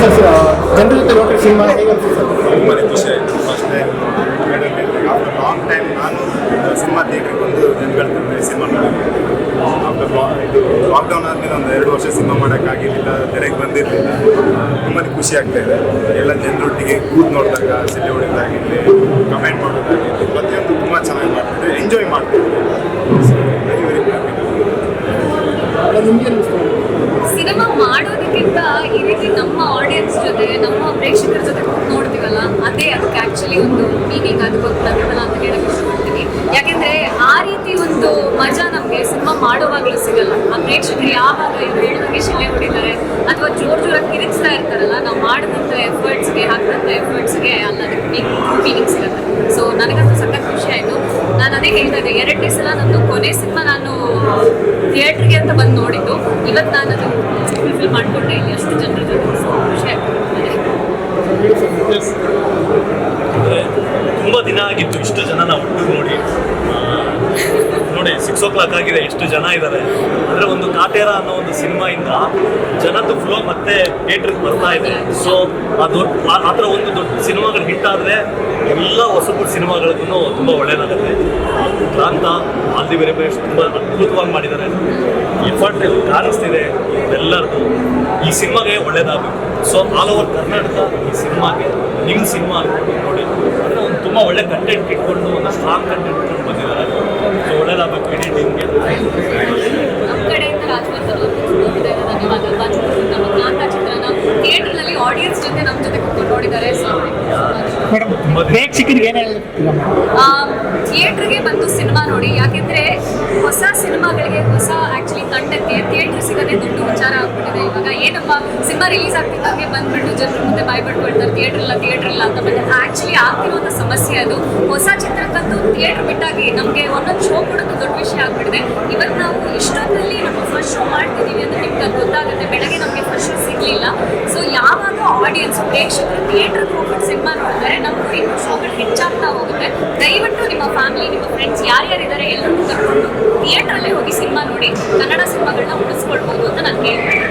Sir ಜನರ ಜೊತೆ ನೋಡ್ರಿ ಸಿನಿಮಾ ಹೇಗೆ ಸರ್? ತುಂಬಾ ಖುಷಿ ಆಯಿತು. First time after long time ನಾನು ಸಿನಿಮಾ ಥಿಯೇಟ್ರಿಗೆ ಬಂದು ಜನಗಳ ಜೊತೆ ಸಿನಿಮಾ ಆಫ್ಟರ್ ಇದು ಲಾಕ್ಡೌನ್ ಆದಮೇಲೆ ಒಂದು ಎರಡು ವರ್ಷ ಸಿನಿಮಾ ಮಾಡೋಕ್ಕಾಗಿರಲಿಲ್ಲ ತೆರೆಗೆ ಬಂದಿರಲಿಲ್ಲ. ತುಂಬಾ ಖುಷಿ ಆಗ್ತಾ ಇದೆ. ಎಲ್ಲ ಜನರೊಟ್ಟಿಗೆ ಕೂತ್ ನೋಡಿದಾಗ ಸಿಲೆ ಹೊಡೆಯೋದಾಗಿರಲಿ ಕಮೆಂಟ್ ಮಾಡೋದಾಗಿರಲಿ ಪ್ರತಿಯೊಂದು ತುಂಬ ಚೆನ್ನಾಗಿ ಮಾಡ್ತಿದ್ದೆ ಎಂಜಾಯ್ ಮಾಡ್ತಿದ್ದೆ ವೆರಿ ವೆರಿ ಹ್ಯಾಪಿ ನಿಮಗೆ ಮಾಡೋದಕ್ಕಿಂತ ಈ ರೀತಿ ನಮ್ಮ ಆಡಿಯನ್ಸ್ ಜೊತೆ, ನಮ್ಮ ಪ್ರೇಕ್ಷಕರ ಜೊತೆ ನೋಡ್ತೀವಲ್ಲ, ಅದೇ ಅದಕ್ಕೆ ಆಕ್ಚುಲಿ ಒಂದು ಮೀನಿಂಗ್ ಅದಕ್ಕೊಂದು ಪ್ರಕರಣ ಅಂತ ಹೇಳಕ್ ಇಷ್ಟಪಡ್ತೀನಿ. ಯಾಕೆಂದ್ರೆ ಆ ರೀತಿ ಒಂದು ಮಜಾ ನಮಗೆ ಸಿನಿಮಾ ಮಾಡುವಾಗಲೂ ಸಿಗಲ್ಲ. ಆ ಪ್ರೇಕ್ಷಕರು ಯಾವಾಗ ಇವ್ರು ಹೇಳಿದಂಗೆ ಶಿಲೆ ಹೊಡಿತಾರೆ, ಅಥವಾ ಜೋರ್ ಜೋರಾಗಿ ಕಿರಿಚ್ತಾ ಇರ್ತಾರಲ್ಲ, ನಾವು ಮಾಡಿದಂಥ ಎಫರ್ಟ್ಸ್ಗೆ ಹಾಕಿದಂಥ ಎಫರ್ಟ್ಸ್ಗೆ ಅಲ್ಲ ಅದಕ್ಕೆ ಮೀನಿಂಗ್ ಸಿಗುತ್ತೆ. ಸೊ ನನಗಂತೂ ಸಖತ್ ಖುಷಿ ಆಯಿತು. ನಾನು ಅದೇ ಹೇಳ್ತಾ ಇದ್ದೆ, ಎರಡನೇ ಸಲ ನಂದು ಕೊನೆ ಸಿನಿಮಾ ನಾನು ಥಿಯೇಟ್ರಿಗೆ ಅಂತ ಬಂದು ನೋಡಿದ್ದು. ಇವತ್ತು ನಾನು ಅದು ಫುಲ್ಫಿಲ್ ಮಾಡ್ಕೊಂಡೆ ಇಲ್ಲಿ ಅಷ್ಟು ಜನರ ಜೊತೆ ಸೊ ಖುಷಿ ಆಗ್ತದೆ ಅಂದರೆ ಆಗಿತ್ತು. ಇಷ್ಟು ಜನ ನಾವು ನೋಡಿ ನೋಡಿ ಸಿಕ್ಸ್ ಓ ಕ್ಲಾಕ್ ಆಗಿದೆ ಎಷ್ಟು ಜನ ಇದ್ದಾರೆ ಅಂದರೆ ಒಂದು ಕಾಟೇರ ಅನ್ನೋ ಒಂದು ಸಿನಿಮಾಯಿಂದ ಜನದ್ದು ಫ್ಲೋ ಮತ್ತೆ ಥಿಯೇಟ್ರಿಗೆ ಬರ್ತಾ ಇದೆ. ಸೊ ಆ ಆ- ಥರ ಒಂದು ದೊಡ್ಡ ಸಿನಿಮಾಗಳು ಹಿಟ್ ಆದರೆ ಎಲ್ಲ ಹೊಸಬ ಸಿನಿಮಾಗಳಿಗೂ ತುಂಬ ಒಳ್ಳೆಯದಾಗುತ್ತೆ ಕ್ರಾಂತ ಆಲ್ದಿ ಬೇರೆ ಬೇರೆ ತುಂಬ ಅದ್ಭುತವಾಗಿ ಮಾಡಿದ್ದಾರೆ. ಎಫರ್ಟ್ ಕಾಣಿಸ್ತಿದೆ ಎಲ್ಲರದು ಈ ಸಿನಿಮಾಗೆ ಒಳ್ಳೇದಾಗಬೇಕು. ಸೊ ಆಲ್ ಓವರ್ ಕರ್ನಾಟಕ ಈ ಸಿನಿಮಾಗೆ, ನಿಮ್ಮ ಸಿನಿಮಾ ನೋಡಿ. ತುಂಬ ಒಳ್ಳೆ ಕಂಟೆಂಟ್ ಇಟ್ಕೊಂಡು ಒಂದು ಸ್ಟ್ರಾಂಗ್ ಕಂಟೆಂಟ್ ಇಟ್ಕೊಂಡು ಬಂದಿದ್ದಾರೆ ಸೊ ಒಳ್ಳೇದಾಗಬೇಕು ಇಡೀ ಟೀಮ್ಗೆ ನಮ್ಮ ಕಡೆಯಿಂದ ರಾಜವರ್ಧನ್ ಅವರು ನೋಡಿದ್ದಾರೆ ಧನ್ಯವಾದ ರಾಜವರ್ಧನ್ ನಮ್ಮ ಕ್ರಾಂತ ಚಿತ್ರನ ಥಿಯೇಟರ್ನಲ್ಲಿ ಆಡಿಯನ್ಸ್ ಜೊತೆ ನಮ್ಮ ಜೊತೆ ಕೂತ್ಕೊಂಡು ನೋಡಿದ್ದಾರೆ ಸೊ ಮೇಡಮ್ ಪ್ರೇಕ್ಷಕರಿಗೆ ಏನು ಬಂದು ಸಿನಿಮಾ ನೋಡಿ, ಯಾಕೆಂದ್ರೆ ಹೊಸ ಸಿನಿಮಾಗಳಿಗೆ ಹೊಸ ಆಕ್ಚುಲಿ ತಂಡಕ್ಕೆ ಥಿಯೇಟರ್ ಸಿಗೋದೇ ದೊಡ್ಡ ವಿಚಾರ ಆಗ್ಬಿಟ್ಟಿದೆ. ಇವಾಗ ಏನಪ್ಪ, ಸಿನಿಮಾ ರಿಲೀಸ್ ಆಗ್ತಿದ್ದಾಗೆ ಬಂದ್ಬಿಟ್ಟು ಜನರ ಮುಂದೆ ಬಾಯ್ ಬಿಟ್ಕೊಳ್ತಾರೆ ಥಿಯೇಟರ್ ಇಲ್ಲ ಥಿಯೇಟರ್ ಇಲ್ಲ ಅಂತ. ಬಂದ್ರೆ ಆಕ್ಚುಲಿ ಆಗ್ತಿರುವಂಥ ಸಮಸ್ಯೆ ಅದು. ಹೊಸ ಚಿತ್ರಕ್ಕಂತೂ ಥಿಯೇಟರ್ ಬಿಟ್ಟಾಗಿ ನಮಗೆ ಒಂದೊಂದು ಶೋ ಕೊಡೋದು ದೊಡ್ಡ ವಿಷಯ ಆಗ್ಬಿಟ್ಟಿದೆ. ಇವತ್ತು ನಾವು ಇಷ್ಟೊಂದಲ್ಲಿ ನಮ್ಮ ಫಸ್ಟ್ ಶೋ ಮಾಡ್ತಿದ್ದೀವಿ ಅಂತ ನಿಮ್ಗೆ ಗೊತ್ತಾಗುತ್ತೆ. ಬೆಳಗ್ಗೆ ನಮಗೆ ಫಸ್ಟ್ ಶೋ ಸಿಗಲಿಲ್ಲ. ಆಡಿಯನ್ಸ್ ಪ್ರೇಕ್ಷಕರು ಥಿಯೇಟರ್ಗೆ ಹೋಗ್ಬಿಟ್ಟು ಸಿನಿಮಾ ನೋಡಿದ್ರೆ ನಮಗೂ ಇನ್ನು ಶೋಗಳು ಹೆಚ್ಚಾಗ್ತಾ ಹೋಗುತ್ತೆ. ದಯವಿಟ್ಟು ನಿಮ್ಮ ಫ್ಯಾಮಿಲಿ ನಿಮ್ಮ ಫ್ರೆಂಡ್ಸ್ ಯಾರ್ಯಾರಿದ್ದಾರೆ ಎಲ್ಲರಿಗೂ ಕರ್ಕೊಂಡು ಥಿಯೇಟ್ರಲ್ಲೇ ಹೋಗಿ ಸಿನಿಮಾ ನೋಡಿ, ಕನ್ನಡ ಸಿನಿಮಾಗಳನ್ನ ಉಳಿಸ್ಕೊಳ್ಬೋದು ಅಂತ ನಾನು ಕೇಳ್ತೀನಿ